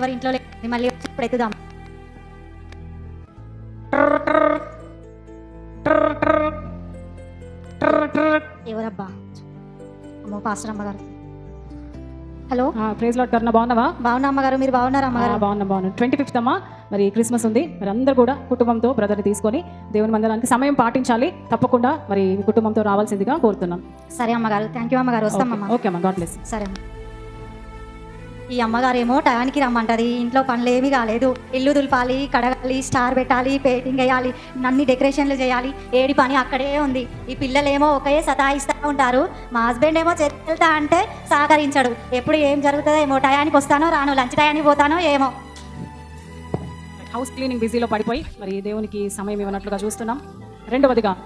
ఎవరి ఇంట్లో లేదు మళ్ళీ వచ్చినప్పుడు ఎత్తుదాం. ఎవరబ్బా? అమ్మో పాస్టర్ అమ్మగారు. హలో? ప్రైజ్ లాట్ కరుణ బాగున్నావా? బాగున్నా అమ్మగారు మీరు బాగున్నారా అమ్మగారు? బాగున్నా బాగున్నా. ట్వంటీ ఫిఫ్త్ అమ్మా మరి క్రిస్మస్ ఉంది. మరి అందరూ కూడా కుటుంబంతో బ్రదర్ని తీసుకొని దేవుని మందిరానికి సమయం పాటించాలి. తప్పకుండా మరి కుటుంబంతో రావాల్సిందిగా కోరుతున్నాను. సరే అమ్మగారు థ్యాంక్ యూ అమ్మగారు. వస్తామమ్మా ఓకే అమ్మా. గాడ్ బ్లెస్ సరే అమ్మ. ఈ అమ్మగారేమో టయానికి రమ్మంటది. ఇంట్లో పనులు ఏమీ కాలేదు. ఇల్లు దులపాలి కడగాలి స్టార్ పెట్టాలి పెయింటింగ్ వేయాలి అన్ని డెకరేషన్లు చేయాలి. ఏడి పని అక్కడే ఉంది. ఈ పిల్లలేమో ఒకే సతాయిస్తూ ఉంటారు. మా హస్బెండ్ ఏమో చేస్తా అంటే సహకరించడు. ఎప్పుడు ఏం జరుగుతుందో ఏమో టయానికి వస్తానో రాను లంచ్ టయానికి పోతానో ఏమో. హౌస్ క్లీనింగ్ బిజీలో పడిపోయి మరి దేవునికి సమయం ఇవ్వనట్లుగా చూస్తున్నాం. రెండవదిగా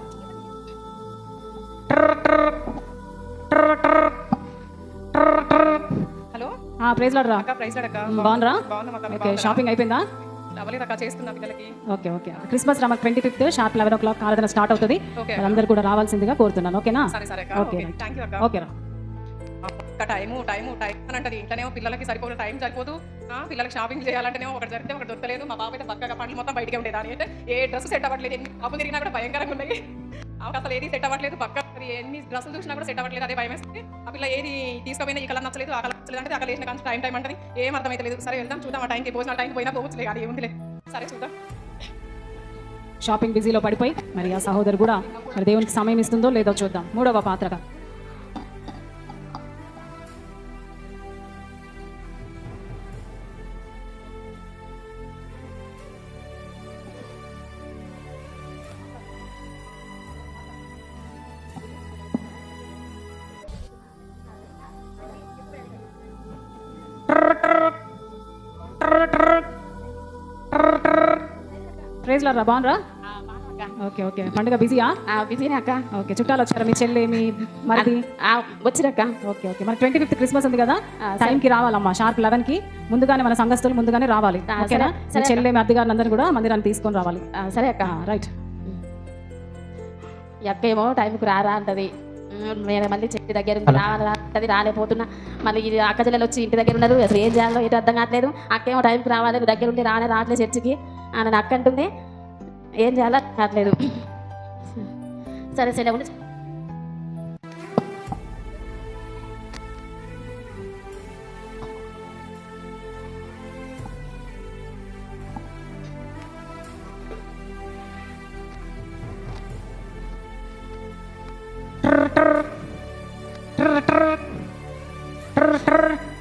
ప్రైజ్ లాడ్ రా అక్క ప్రైస్ అక్క బాగున్నారా ఓకే షాపింగ్ అయిపోయిందా? అవ్వలేదు అక్క చేస్తున్నా పిల్లలకి. Okay okay. Christmas Rama twenty fifth sharp eleven o'clock ఆరాధన స్టార్ట్ అవుతుంది. అందరూ కూడా రావాల్సిందిగా కోరుతున్నాను ఓకేనా? సరే సరే ఓకే. థ్యాంక్ యూ అక్క. ఓకే రా అక్క టైము టైము టైం అని అంటది. ఇంట్లోనేమో పిల్లలకి సరిపోదు టైం సరిపోదు. ఆ, పిల్లలకి షాపింగ్ చేయాలంటేనేమో ఒకటి జరిగితే ఒకటి దొరకలేదు. మా బాబు అయితే పక్కగా పండ్లు మొత్తం బయటకే ఉండేది. దాని అయితే ఏ డ్రెస్ సెట్ అవ్వట్లేదు ఎన్ని పాపం తిరిగినా కూడా భయంకరంగా ఉన్నాయి. అసలు ఏది సెట్ అవ్వట్లేదు పక్క మరి ఎన్ని డ్రెస్సులు చూసినా కూడా సెట్ అవ్వట్లేదు అదే భయం వేస్తుంది ఆ పిల్ల ఏది తీసుకోపోయినా ఈ కలర్ నచ్చలేదు ఆ కలర్ నచ్చలేదు అంటే అక్కడ వేసిన కానీ టైం టైం అంటే ఏం అర్థమైతలేదు సరే వెళ్దాం చూద్దాం ఆ టైంకి భోజనాల టైంకి పోయినా పోవచ్చులే అది ఏముందిలే సరే చూద్దాం. షాపింగ్ బిజీలో పడిపోయి మరి ఆ సహోదరు కూడా మరి దేవునికి సమయం ఇస్తుందో లేదో చూద్దాం. మూడవ పాత్రగా. ప్రైజ్ లారా బాగునరా ఓకే ఓకే పండుగ బిజీయా? బిజీనే అక్క. ఓకే చుట్టాలు వచ్చారా మీ చెల్లి మీ మరిది? ఆ, వచ్చిరక్క. ఓకే ఓకే మరి ట్వంటీ ఫిఫ్త్ క్రిస్మస్ ఉంది కదా? టైంకి రావాలమ్మా షార్ప్ లెవెన్కి. ముందుగానే మన సంఘస్థులు ముందుగానే రావాలి. ఓకేనా సరే, మీ సరే చెల్లి మీ అద్దె గారిని అందరిని కూడా మందిరాన్ని తీసుకొని రావాలి. సరే అక్క. రైట్ ఈ అక్క ఏమో టైంకి రారా అంటది. నేను మళ్ళీ చెట్టు దగ్గర రావాలా అంటది రాలేకపోతున్నా. మళ్ళీ ఇది అక్క చెల్లెలు వచ్చి ఇంటి దగ్గర ఉన్నారు. అసలు ఏం చేయాలో ఏంటో అర్థం కావట్లేదు. అక్క ఏమో టైంకి రావాలి దగ్గర ఉండి రానే రావట్లేదు చర్చికి. అని అక్క అంటుంది ఏం చేయాలో? అర్థం కావట్లేదు సరే సరే ఉండి.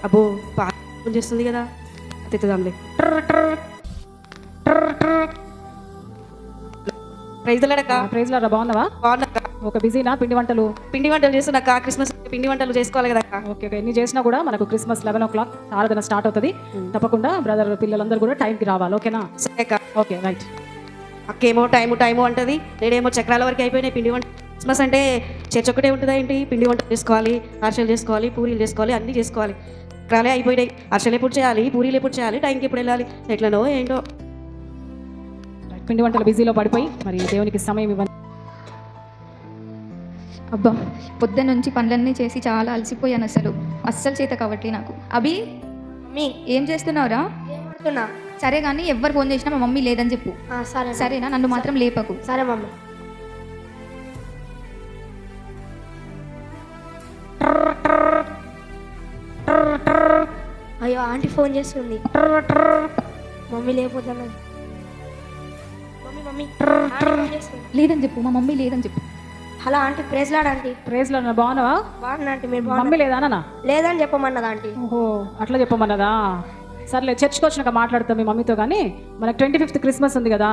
అబ్బో పాట చేస్తుంది కదా తెచ్చుదాంలే ప్రైజ్ లడక ప్రైజ్ బాగున్నావా? బాగున్నాక ఒక బిజీనా? పిండి వంటలు? పిండి వంటలు చేస్తున్నాక క్రిస్మస్ పిండి వంటలు చేసుకోవాలి కదా ఓకే ఓకే. ఎన్ని చేసినా కూడా మనకు క్రిస్మస్ లెవెన్ ఓ క్లాక్ ఆరాధన స్టార్ట్ అవుతుంది. తప్పకుండా బ్రదర్ పిల్లలందరూ కూడా టైంకి రావాలి. ఓకేనా? ఓకే రైట్ అక్కేమో టైము టైము అంటది. నేనేమో చక్రాల వరకు అయిపోయినాయి. పిండి వంట క్రిస్మస్ అంటే చర్చ్ ఒకటే ఉంటుందా ఏంటి? పిండి వంటలు చేసుకోవాలి అర్షలు చేసుకోవాలి పూరీలు చేసుకోవాలి అన్నీ చేసుకోవాలి. చక్రాలే అయిపోయినాయి. అర్షలు ఎప్పుడు చేయాలి పూరీలు ఎప్పుడు చేయాలి టైంకి ఎప్పుడు వెళ్ళాలి ఎట్లనో ఏంటో. పిండి వంటలు బిజీలో పడిపోయి మరి దేవునికి సమయం ఇవ్వండి. అబ్బా పొద్దున్న నుంచి పనులన్నీ చేసి చాలా అలసిపోయాను అసలు. అస్సలు చేత కాబట్టి నాకు. అభి మీ. ఏం చేస్తున్నావురా? సరే కానీ ఎవ్వరు ఫోన్ చేసినా మా మమ్మీ లేదని చెప్పు. ఆ, సరే. సరేనా? నన్ను మాత్రం లేపకు. సరే మమ్మీ. అయ్యో ఆంటీ ఫోన్ చేస్తుంది. మమ్మీ లేకపోతున్నది మమ్మీ. లేదని చెప్పు మా మమ్మీ లేదని చెప్పు. Hello aunty praise lord aunty. ప్రైజ్లో బాగున్నావా? బాగున్నా ఆంటీ మీరు బాగున్నా? మమ్మీ లేదా నాన్న లేదని చెప్పమన్నది ఆంటీ? ఓహో అట్లా చెప్పమన్నదా? సర్లే చర్చ్కి వచ్చినాక మాట్లాడతాం మీ మమ్మీతో కానీ మనకి ట్వంటీ ఫిఫ్త్ క్రిస్మస్ ఉంది కదా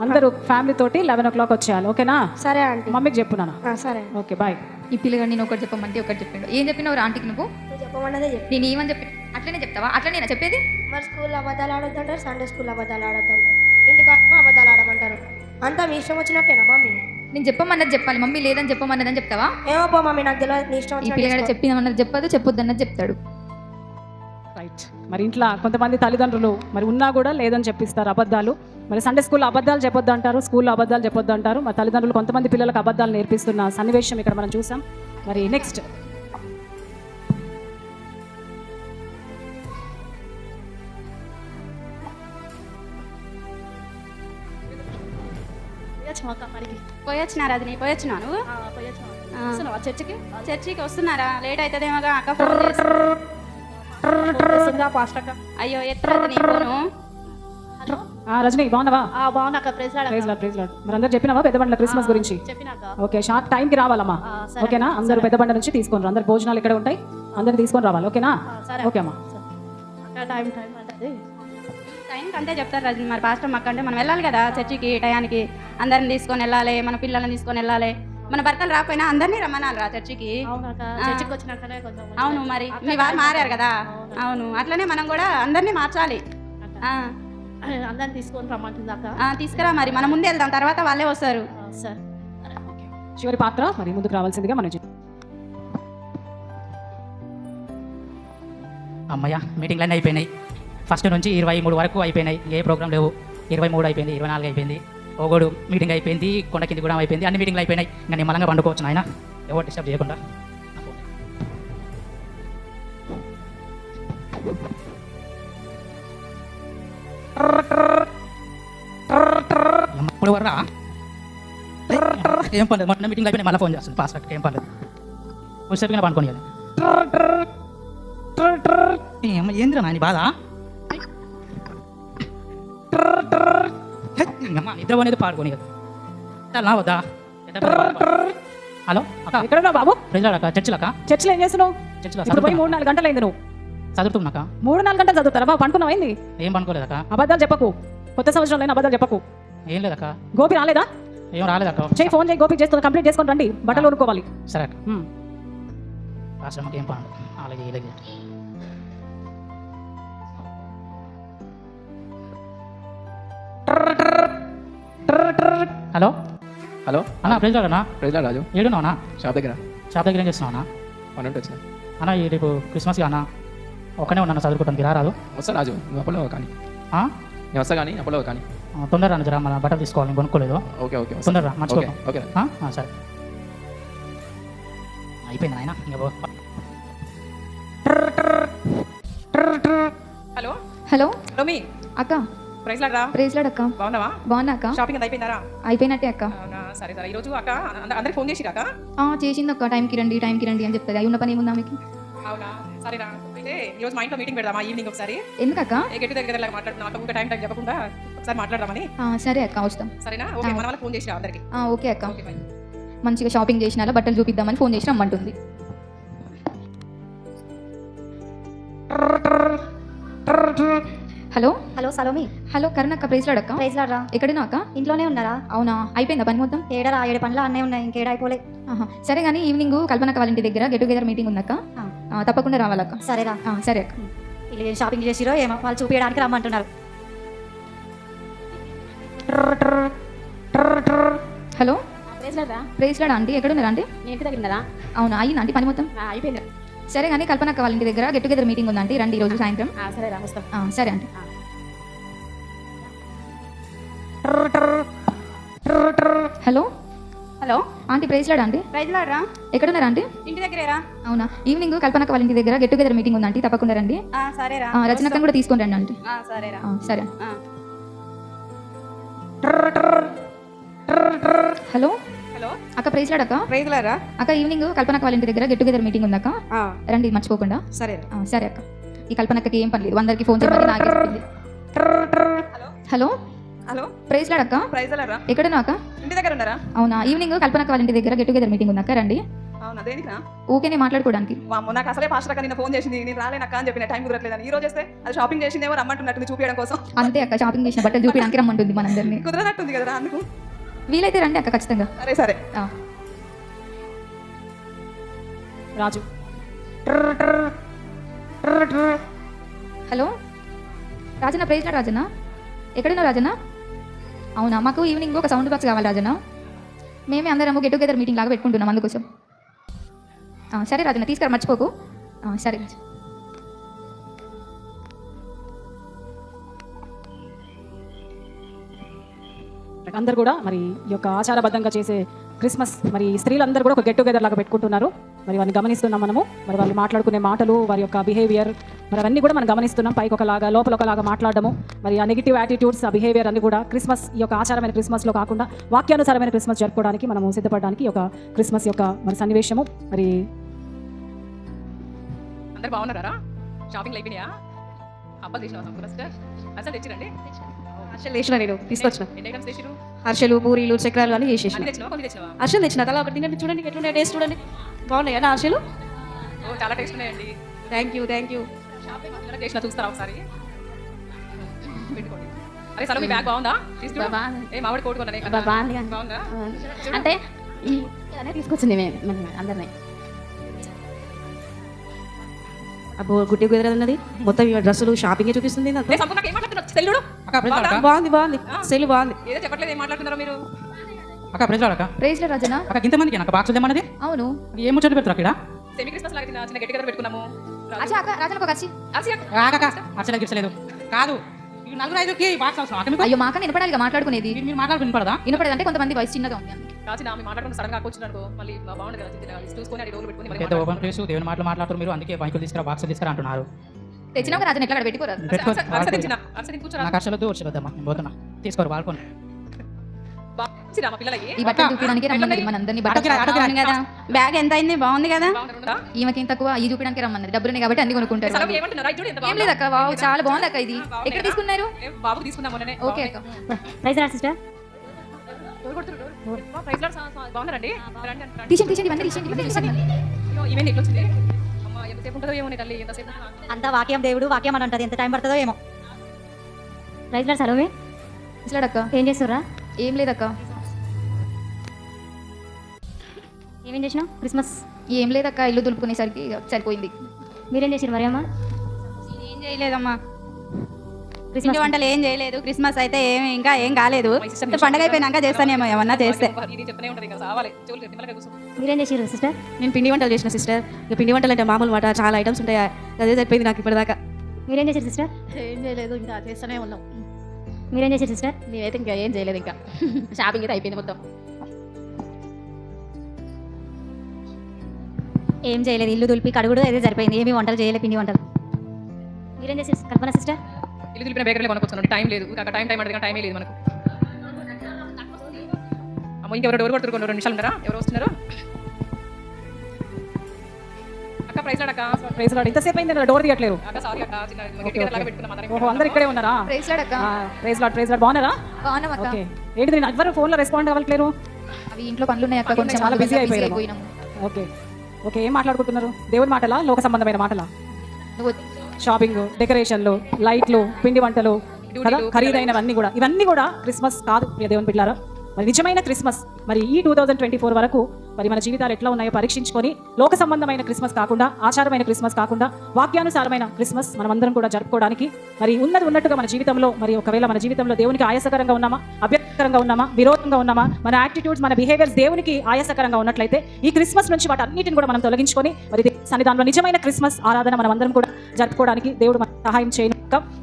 అందరూ ఫ్యామిలీ తోటి లెవెన్ ఓ క్లాక్ వచ్చేయాలి ఓకేనా? సరే ఆంటీ. మమ్మీకి చెప్పు నాన్న. ఆ, సరే ఓకే బాయ్. ఈ పిల్లగాడు నేను ఒకటి చెప్పమంటే ఒకటి చెప్పిండు. ఏం చెప్పినావు ఆంటీకి నువ్వు? చెప్పమన్నదే చెప్పు. నేను ఏమని చెప్పి అట్లనే చెప్తావా? అట్లనేనా చెప్పేది? మరి స్కూల్లో అబద్ధాలు ఆడొద్దంటారు సండే స్కూల్లో అబద్ధాలు ఆడొద్దంటారు. ఆడమంటారు అంతా మీ ఇష్టం వచ్చినట్టేనా మమ్మీ? నేను చెప్పమన్నది చెప్పాలి. మమ్మీ లేదని చెప్పమన్నదని చెప్తావా? ఏమో మమ్మీ నాకు తెలియదు నీ ఇష్టం ఈ పిల్లగాడు చేసుకో. చెప్పినమన్నది చెప్పదు చెప్పొద్దన్నది చెప్తాడు. రైట్ మరి ఇంట్లో కొంతమంది తల్లిదండ్రులు మరి ఉన్నా కూడా లేదని చెప్పిస్తారు అబద్ధాలు. మరి సండే స్కూల్లో అబద్ధాలు చెప్పొద్దు అంటారు స్కూల్లో అబద్ధాలు చెప్పొద్దు అంటారు. మరి తల్లిదండ్రులు కొంతమంది పిల్లలకు అబద్ధాలు నేర్పిస్తున్న సన్నివేశం ఇక్కడ మనం చూసాం. మరి నెక్స్ట్ పనికి పోయొచ్చినా రజని పోయొచ్చినా. నువ్వు. వస్తున్నావా చర్చికి? చర్చికి వస్తున్నారా? లేట్ అవుతుందేమోగా అక్క ఫోన్ చేసి చేస్తుందా పాస్ట్ అక్క అయ్యో ఎత్తు రజని ఫోను. రజని బాగున్నావా? ఆ, బాగున్నా అక్క praise lord praise lord praise lord మరి అందరు చెప్పినావా పెద్ద బండ్ల క్రిస్మస్ గురించి? ఓకే షార్ట్ టైంకి రావాలమ్మా. ఆ, సరే. ఓకేనా? అందరూ పెద్ద బండ నుంచి తీసుకొని రా అందరు భోజనాలు ఇక్కడ ఉంటాయి. అందరు తీసుకొని రావాలి. ఓకేనా? సరే ఓకే అమ్మా. టైం టైం అంటే టైంకి అంతే చెప్తారు రజని మరి పాస్టర్ మాకు అంటే మనం వెళ్ళాలి కదా చర్చికి టయానికి. అందరిని తీసుకొని వెళ్ళాలి మన పిల్లల్ని తీసుకొని వెళ్ళాలి. మన భర్తలు రాకపోయినా అందరినీ రమ్మనాలి రా చర్చికి. అవును మరి మీ వారు మారారు కదా? అవును. అట్లనే మనం కూడా అందరినీ మార్చాలి. అందరిని తీసుకొని రమ్మంటుంది అక్క. ఆ, తీసుకురా మరి మనం ముందే వెళ్దాం తర్వాత వాళ్ళే వస్తారు. సరే సరే. ఓకే చివరి పాత్ర మరి ముందుకు రావాల్సిందిగా మనం అమ్మయ్య మీటింగ్లన్నీ అయిపోయినాయి. ఫస్ట్ నుంచి ఇరవై మూడు వరకు అయిపోయినాయి. ఏ ప్రోగ్రామ్ లేవు. ఇరవై మూడు అయిపోయింది ఇరవై నాలుగు అయిపోయింది. ఓగోడు మీటింగ్ అయిపోయింది కొండ కింది కూడా అయిపోయింది. అన్ని మీటింగ్లు అయిపోయినాయి. ఇంకా నిమ్మలంగా పండుకోవచ్చు నాయన. ఎవరు డిస్టర్బ్ చేయకుండా. ఇప్పుడు వర్రా? ఏం పర్లేదు. మొన్న మీటింగ్ అయిపోయినాయి. మళ్ళీ ఫోన్ చేస్తుంది. పాస్ ఏం పర్లేదు. కొంచెంసేపు పండుకొని ఏం ఏందిరా నాని బాధ? అమ్మా నిద్ర అనేది పాడుకోని కదా. వద్దా హలో అక్క. ఎక్కడ బాబు? ప్రజలాడక్క చర్చిలక్క చర్చిలో ఏం చేస్తున్నావు? చర్చిలో ఇప్పుడు పోయి మూడు నాలుగు గంటలు అయింది నువ్వు చదువుతున్నాక మూడు నాలుగు గంటలు చదువుతారా? బాబు పండుకున్నావు అయింది ఏం పనుకోలేదక్క అబద్ధాలు చెప్పకు. కొత్త సంవత్సరం లేని అబద్ధాలు చెప్పకు. ఏం లేదక్క గోపి రాలేదా? ఏం రాలేదక్క చేయి ఫోన్ చేయి గోపి చేస్తుంది. కంప్లీట్ చేసుకొని రండి. బట్టలు ఊరుకోవాలి సరే అక్క. ఏం పను అలాగే ఇలాగే హలో? హలో. అన్న ప్రజలాడనా ప్రజల రాజు. ఏడున్నావునా షాప్ దగ్గర. షాప్ దగ్గర ఏం చేస్తున్నావునా పని ఉంటే వచ్చిన. అన్న ఈ రేపు క్రిస్మస్ అన్న ఒక్కనే ఉన్నాను చదువుకోవడానికి రారాదు వస్తా రాజు నువ్వు అప్పలో కానీ. ఆ? నేను వస్తా కానీ అప్పలో కానీ. ఆ, తొందరగా రా జరా మన బట్టలు తీసుకోవాలి నేను కొనుక్కోలేదు. Okay okay. తొందరగా మర్చిపో ఓకే సరే. అయిపోయింది నాయన? ఇంకా. హలో. హలో. హలో మీ. అక్క. ప్రైజ్ లాడ్రా ప్రేజ్లాడ్ అక్క. బాగున్నావా? బాగున్నా అక్క. షాపింగ్ అంతా అయిపోయిందారా అయిపోయినట్టే అక్క. అవునా? సరే సరే. ఈరోజు అక్క అంద- అందరికి ఫోన్ చేసిరా అక్క? ఆ, చేసింది అక్క. టైంకి రండి టైంకి రండి అని చెప్తుంది. అయి ఉన్న పని ఏముందా మీకు అవునా? సరేరా అయితే ఈరోజు మా ఇంట్లో మీటింగ్ పెడదామా? ఈవినింగ్ ఒకసారి. ఎందుకక్క? గెట్ దగ్గర దగ్గర మాట్లాడుతున్నా. అక్క టైం టైం చెప్పకుండా ఒకసారి మాట్లాడదామని ఆ, సరే అక్క వస్తాం. సరేనా? ఓకే మన వాళ్ళకి ఫోన్ చేసిరా అందరికి. ఆ, ఓకే అక్క. ఓకే మంచిగా షాపింగ్ చేసిన బట్టలు చూపిద్దామని ఫోన్ చేసి రమ్మంటుంది. హలో? Hello Salome. హలో కరుణక్క ప్రేజ్లాడ్ అక్క ప్రైజ్ లాడ్రా ఎక్కడున్నా అక్క? ఇంట్లోనే ఉన్నారా? అవునా? అయిపోయిందా పని మొత్తం? ఏడరా ఏడు పనులు అన్నీ ఉన్నాయి ఇంకేడా అయిపోలే. ఆహా. సరే కానీ ఈవినింగ్ కల్పనక్క వాళ్ళ ఇంటి దగ్గర గెట్ టుగెదర్ మీటింగ్ ఉందక్క. తప్పకుండా రావాలక్క. సరేరా. ఆ, సరే అక్క. వీళ్ళు షాపింగ్ చేసిరో ఏమో వాళ్ళు చూపించడానికి రమ్మంటున్నారు. Hello? Praise praise lord aunty? ఎక్కడున్నారా ఆంటీ? మీ ఇంటి దగ్గర ఉన్నదా అవునా? అయ్యిందా ఆంటీ పని మొత్తం? అయిపోయింది. సరే కానీ కల్పనక్క వాళ్ళ ఇంటి దగ్గర గెట్ టుగెదర్ మీటింగ్ ఉందంటే రండి ఈ రోజు సాయంత్రం. ఆ, సరే రా సరే aunty. Hello? Hello? Aunty praise lord aunty? Praise లాడ్రా ఎక్కడున్నారా ఆంటీ? ఇంటి దగ్గరేరా? అవునా. ఈవినింగ్ కల్పనక్క వాళ్ళ ఇంటి దగ్గర గెట్ టుగెదర్ మీటింగ్ ఉందంటే. తప్పకుండా రండి. ఆ, సరేరా. ఆ, రచనక్కను కూడా తీసుకొని రండి ఆంటీ. ఆ, సరేరా. ఆ, సరే. ఆ. హలో? హలో? అక్క ప్రైజ్లాడ్ అక్క ప్రైజ్ లారా అక్క ఈవినింగ్ కల్పనక్క వాళ్ళ ఇంటి దగ్గర గెట్ టుగెదర్ మీటింగ్ ఉందక్క. రండి మర్చిపోకుండా. సరే ఆ, సరే అక్క. ఈ కల్పనక్కకి ఏం పని లేదు. అందరికి ఫోన్ చేయమని చెప్పింది హలో? హలో? ప్రైజ్ లాడ్ అక్క? ప్రైజ్ లారా ఎక్కడున్నా అక్క? ఇంటి దగ్గర ఉన్నారా? అవునా ఈవినింగ్ కల్పనక్క వాళ్ళ ఇంటి దగ్గర గెట్ టుగెదర్ మీటింగ్ ఉందక్క రండి. అవునా దేనికినా ఊకేనే మాట్లాడుకోవడానికి. వామ్మో నాకు అసలే పాస్టర్ అక్క నిన్న ఫోన్ చేసింది నేను రాలేనక్క అని చెప్పిన టైం కుదరట్లేదని. ఈ రోజు వస్తే అది షాపింగ్ చేసిందేమో రమ్మంటున్నట్టు చూపించడం కోసం. అంతే అక్క షాపింగ్ చేసిన బట్టలు చూపించడానికి రమ్మంటుంది మనందరినీ. కుదరనట్టుంది కదా అందుకు? వీలైతే రండి అక్క ఖచ్చితంగా. సరే సరే. ఆ. Raju. Hello? Rajanna praise lord రాజన్న? ఎక్కడున్నా రాజన్న? అవునా? మాకు ఈవినింగ్ ఒక సౌండ్ బాక్స్ కావాలి రాజన్న. మేమే అందరం గెట్ టుగెదర్ మీటింగ్ లాగా పెట్టుకుంటున్నాం అందుకోసం. సరే రాజన్న తీసుకురా మర్చిపోకు. సరే రాజు. అందరు కూడా మరి ఈ యొక్క ఆచారబద్ధంగా చేసే క్రిస్మస్ మరి స్త్రీలందరూ కూడా ఒక గెట్ టుగెదర్ లాగా పెట్టుకుంటున్నారు. మరి వారిని గమనిస్తున్నాం మనము. మరి వాళ్ళు మాట్లాడుకునే మాటలు వారి యొక్క బిహేవియర్ మరి అవన్నీ కూడా మనం గమనిస్తున్నాం. పైకి ఒకలాగా లోపల ఒకలాగా మాట్లాడము మరి ఆ నెగిటివ్ యాటిట్యూడ్స్ ఆ బిహేవియర్ అన్ని కూడా క్రిస్మస్ ఈ యొక్క ఆచారమైన క్రిస్మస్లో కాకుండా వాక్యానుసారమైన క్రిస్మస్ జరుపుకోవడానికి మనము సిద్ధపడడానికి ఒక క్రిస్మస్ యొక్క మరి సన్నివేశము. మరి అందరు బాగున్నారా? షాపింగ్ అయిపోయినాయా అప్పలు చేసిన ఫస్ట్ అసలు తెచ్చిరండి? హర్షలు తెచ్చిన నేను తీసుకొచ్చిన. హర్షలు పూరీలు చక్రాలు అన్నీ అన్ని కొన్ని తెచ్చినావా? హర్షలు తెచ్చిన. తలా ఒకటి తినండి చూడండి ఎట్లున్నాయి టేస్ట్ చూడండి. బాగున్నాయా నా హర్షలు? ఓ చాలా టేస్ట్ ఉన్నాయండి. థ్యాంక్ యూ థ్యాంక్ యూ చేసిన చూస్తారా ఒకసారి? అరే సరే మీ బ్యాగ్ బాగుందా. ఏ మామిడి కోట్ కొన్నానే బా- బాగుంది అంటే తీసుకొచ్చింది అందరినీ. అబ్బో గుడ్డి కుదరదన్నది మొత్తం ఈ డ్రెస్సులు షాపింగే చూపిస్తుంది నాకు. అక్క ప్రెజ్ అక్క బాగుంది బాగుంది. సెల్ బాగుంది. ఏదో చెప్పట్లేదు ఏం మాట్లాడుతున్నారో మీరు? అక్క ప్రెజ్ అక్క. ప్రైజ్లో రాజన్న అక్క ఇంతమందికి నాకు బాక్స్ తెమ్మన్నది అవును. ఏం ముచ్చట పెడతారు అక్కడ? సెమీ క్రిస్మస్ లాగా చిన్న చిన్న గెట్ టుగెదర్ పెట్టుకున్నాము అచ్చా అక్క రాజన్న ఒక ఆసియా అక్క. అసలు గిచ్చలేదు కాదు. ఈ నలుగురు ఐదుకి బాక్స్ అవసరం అక్క మీకు అయ్యో మాకని వినపడాలి మాట్లాడుకునేది. మీరు- మాట్లాడుకుని పడదా వినపడదంటే కొంతమంది వయసు చిన్నగా ఉంది. అందుకే. కాచి నా మీ మాట్లాడుకుంటే సడన్గా వచ్చింది అనుకో మళ్ళీ బాగుండదు కదా లిస్ట్ చూసుకొని అది రోజులు పెట్టుకొని పెద్ద ఓపెన్ ప్లేస్ దేవుని మాటలు మాట్లాడుతున్నారు మీరు అందుకే బైకులు తీసుకురా బాక్స్ తీసుకురా అంటున్నారు. తెచ్చినాక రాజన్న ఎట్లా అక్కడ పెట్టుకోరా? తెచ్చిన? అరస తిని కూర్చోరా? నాకు అసలు వచ్చేదమ్మా నేను పోతున్నా. తీసుకోరు వాళ్ళకొని బాగా మా పిల్లలకి? ఈ బట్టలు చూపించడానికి రమ్మన్నది మనందరినీ బట్టలు అవును కదా. బ్యాగ్ ఎంత అయింది? బాగుంది కదా? ఈమెకి ఏం తక్కువ? ఈ చూపించడానికి రమ్మన్నది డబ్బులు కాబట్టి అన్ని కొనుక్కుంటారు ఏం వావ్ చాలా బాగుంది అక్క ఇది. ఎక్కడ? తీసుకున్నారు? ఓకే అక్క. ప్రైజ్ రా సిస్టర్. బాగున్నారండి? రండి, రండి, రండి. తీసండి తీసండి ఇవన్నీ తీసండి ఇవన్నీ తీసండి ఇదిగో, ఈవెంట్ ఎట్లా వచ్చింది. అమ్మా ఎంతసేపు ఉంటుందో ఏమో నీ తల్లి ఎంతసేపు ఉంటుందో. అంతా వాక్యం దేవుడు వాక్యం అని ఉంటుంది ఎంత టైం పడుతుందో ఏమో. ప్రైజ్ రా సలోమే ఇట్లాడక్క ఏం చేస్తుర్రా ఏం లేదక్క. ఏమేం చేసినావు? క్రిస్మస్? ఏం లేదక్క ఇల్లు దులుపుకునేసరికి ఇక సరిపోయింది. మీరేం చేసిరు మరి అమ్మ? ఏం చేయలేదమ్మా. పిండి వంటలు ఏం చేయలేదు. క్రిస్మస్ అయితే ఏం ఇంకా ఏం కాలేదు. పండగ అయిపోయినాక చేస్తానేమో ఏమన్నా చేస్తే. మీరేం చేసిరు సిస్టర్? నేను పిండి వంటలు చేసిన సిస్టర్. ఇక పిండి వంటలు అంటే మామూలు మాట చాలా ఐటమ్స్ ఉంటాయి. అదే సరిపోయింది నాకు ఇప్పటిదాకా. మీరేం చేసిరు సిస్టర్? ఏం చేయలేదు ఇంకా చేస్తూనే ఉన్నాం. మీరేం చేసిరు సిస్టర్? నేనైతే ఇంకా ఏం చేయలేదు ఇంకా. షాపింగ్ అయితే అయిపోయింది మొత్తం. ఏం చేయలేదు ఇల్లు దులిపి కడుగుడు అదే సరిపోయింది. ఏమి వంటలు చేయలేదు పిండి వంటలు. మీరేం చేసిరు కల్పన సిస్టర్? ఇల్లు దులిపిన బేకరీలో కొనుక్కొచ్చున్నాడు టైం లేదు. ఇంకా టైం టైం అంటే టైమే లేదు మనకు. అమ్మ ఇంకెవరు డోర్ కొడుతున్నారు రెండు నిమిషాలు ఉన్నారా? ఎవరు వస్తున్నారు? అక్క ప్రైజ్ అక్క. Praise lord. ఇంతసేపు అయింది డోర్ తీయట్లేరు అక్క సారీ అక్క. చిన్న పెట్టుకున్నాం అందరం ఓహో అందరు ఇక్కడే ఉన్నారా? ప్రైజ్లాడక్క ప్రైజ్ లాడ్ ప్రైజ్ లాడ్. బాగున్నారా? బాగున్నాం అక్క. ఓకే. ఏంటి నేను ఎవరు ఫోన్లో రెస్పాండ్ అవ్వట్లేరు? అవి ఇంట్లో పనులు ఉన్నాయి అక్క. కొంచెం చాలా అయిపోయారు. అయిపోయినాము. ఓకే. ఓకే ఏం మాట్లాడుకుంటున్నారు? దేవుని మాటలా? లోక సంబంధమైన మాటలా? నువ్వు షాపింగ్ డెకరేషన్లు లైట్లు పిండి వంటలు కదా ఖరీదైనవన్నీ కూడా. ఇవన్నీ కూడా క్రిస్మస్ కాదు ప్రియ దేవుని బిడ్డారా మరి నిజమైన క్రిస్మస్ మరి ఈ టూ థౌజండ్ ట్వంటీ ఫోర్ వరకు మరి మన జీవితాలు ఎట్లా ఉన్నాయో పరీక్షించుకొని లోక సంబంధమైన క్రిస్మస్ కాకుండా ఆచారమైన క్రిస్మస్ కాకుండా వాక్యానుసారమైన క్రిస్మస్ మనమందరం కూడా జరుపుకోవడానికి మరి ఉన్నది ఉన్నట్టుగా మన జీవితంలో మరి ఒకవేళ మన జీవితంలో దేవునికి ఆయాసకరంగా ఉన్నామా అభ్యంతరంగా ఉన్నామా విరోధంగా ఉన్నామా మన యాటిట్యూడ్స్ మన బిహేవియర్స్ దేవునికి ఆయాసకరంగా ఉన్నట్లయితే ఈ క్రిస్మస్ నుంచి వాటన్నిటిని కూడా మనం తొలగించుకొని మరి సన్నిధానంలో నిజమైన క్రిస్మస్ ఆరాధన మనమందరం కూడా జరుపుకోవడానికి దేవుడు మనకు సహాయం చేయను.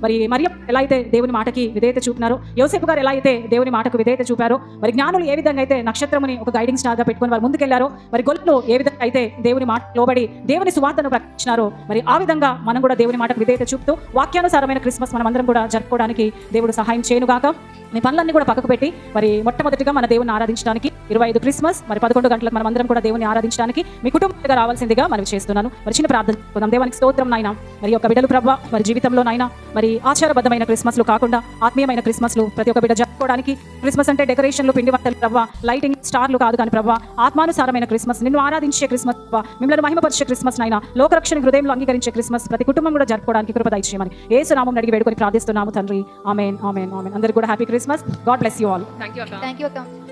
మరి మరియ ఎలా అయితే దేవుని మాటకి విధేయత చూపినారో యోసేపు గారు ఎలా అయితే దేవుని మాటకు విధేయత చూపారో మరి జ్ఞానులు ఏ విధంగా అయితే నక్షత్రముని ఒక గైడింగ్ స్టార్గా పెట్టుకొని వారు ముందుకెళ్ళారో మరి గొల్లు ఏ విధంగా అయితే దేవుని మాట లోబడి దేవుని సువార్తను ప్రకటించినారో మరి ఆ విధంగా మనం కూడా దేవుని మాటకు విధేయత చూపుతూ వాక్యానుసారమైన క్రిస్మస్ మనం అందరం కూడా జరుపుకోవడానికి దేవుడు సహాయం చేయనుగాక. మీ పనులన్నీ కూడా పక్కకు పెట్టి మరి మొట్టమొదటిగా మన దేవుని ఆరాధించడానికి ఇరవై ఐదు క్రిస్మస్ మరి పదకొండు గంటలకు మనం అందరం కూడా దేవుని ఆరాధించడానికి మీ కుటుంబంగా రావాల్సిందిగా మనం చేస్తున్నాను. మరి చిన్న ప్రార్థన దేవానికి స్తోత్రం నాయన. మరి యొక్క బిడ్డలు ప్రభావ మరి జీవితంలో నాయన మరి ఆచారబద్ధమైన క్రిస్మస్లు కాకుండా ఆత్మీయమైన క్రిస్మస్లు ప్రతి ఒక్క బిడ్డ జరుపుకోవడానికి క్రిస్మస్ అంటే డెకరేషన్లు పిండి వంటలు ప్రభ లైటింగ్ స్టార్లు కాదు కానీ ప్రభ ఆత్మానుసారమైన క్రిస్మస్ నిన్ను ఆరాధించే క్రిస్మస్ మిమ్మల్ని మహిమపరిచే క్రిస్మస్ నైనా లోకరక్షణ హృదయంలో అంగీకరించే క్రిస్మస్ ప్రతి కుటుంబం కూడా జరుపుకోవడానికి కృప దయచేయమని ఏసు నామం అడిగి వేడుకొని ప్రార్థిస్తున్నాము తండ్రి. Amen amen amen. అందరికీ కూడా happy Christmas. God bless you all. Thank you thank you